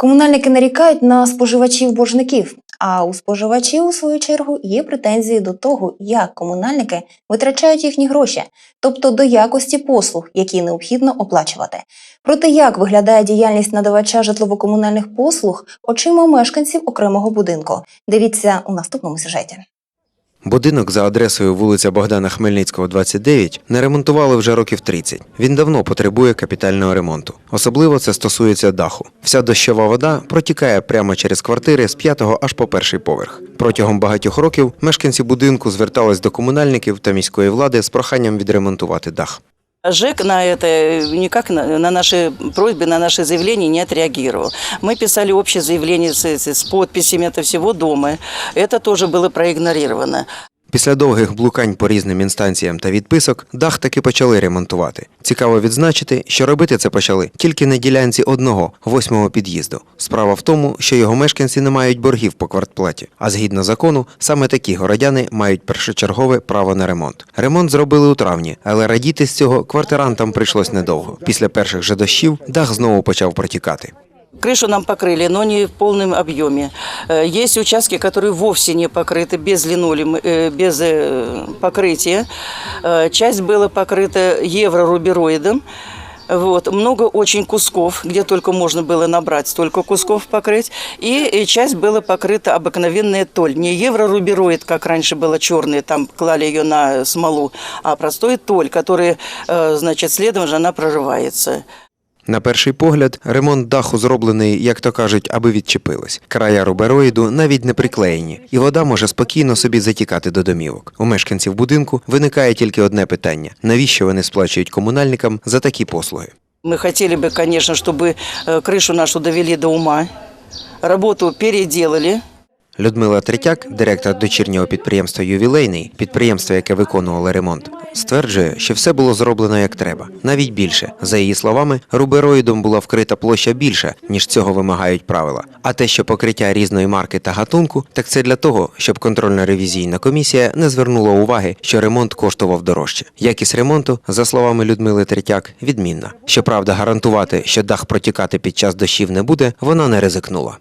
Комунальники нарікають на споживачів-боржників, а у споживачів, у свою чергу, є претензії до того, як комунальники витрачають їхні гроші, тобто до якості послуг, які необхідно оплачувати. Про те, як виглядає діяльність надавача житлово-комунальних послуг очима мешканців окремого будинку. Дивіться у наступному сюжеті. Будинок за адресою вулиця Богдана Хмельницького, 29, не ремонтували вже років 30. Він давно потребує капітального ремонту. Особливо це стосується даху. Вся дощова вода протікає прямо через квартири з п'ятого аж по перший поверх. Протягом багатьох років мешканці будинку звертались до комунальників та міської влади з проханням відремонтувати дах. ЖЭК на это никак на на наши просьбы, на наши заявления не отреагировал. Мы писали общее заявление с, с- с подписями это всего дома. Это тоже было проигнорировано. Після довгих блукань по різним інстанціям та відписок дах таки почали ремонтувати. Цікаво відзначити, що робити це почали тільки на ділянці одного восьмого під'їзду. Справа в тому, що його мешканці не мають боргів по квартплаті. А згідно закону, саме такі городяни мають першочергове право на ремонт. Ремонт зробили у травні, але радіти з цього квартирантам прийшлось недовго. Після перших же дощів дах знову почав протікати. Крышу нам покрыли, но не в полном объеме. Э, Есть участки, которые вовсе не покрыты, без линолеума, э, без э, покрытия. Часть была покрыта еврорубероидом. Вот. Много очень кусков, где только можно было набрать, столько кусков покрыть. И часть была покрыта обыкновенная толь. Не еврорубероид, как раньше было черный, там клали ее на смолу, а простой толь, который, значит, следом же она прорывается. На перший погляд, ремонт даху зроблений, як то кажуть, аби відчепилось. Края рубероїду навіть не приклеєні, і вода може спокійно собі затікати до домівок. У мешканців будинку виникає тільки одне питання: навіщо вони сплачують комунальникам за такі послуги? Мы хотели бы, конечно, чтобы э, крышу нашу довели до ума, работу переделали. Людмила Третяк, директор дочірнього підприємства Ювілейний, підприємство, яке виконувало ремонт, стверджує, що все було зроблено як треба, навіть більше. За її словами, рубероїдом була вкрита площа більше, ніж цього вимагають правила. А те, що покриття різної марки та гатунку, так це для того, щоб контрольно-ревізійна комісія не звернула уваги, що ремонт коштував дорожче. Якість ремонту, за словами Людмили Третяк, відмінна. Щоправда, гарантувати, що дах протікати під час дощів не буде, вона не ризикнула.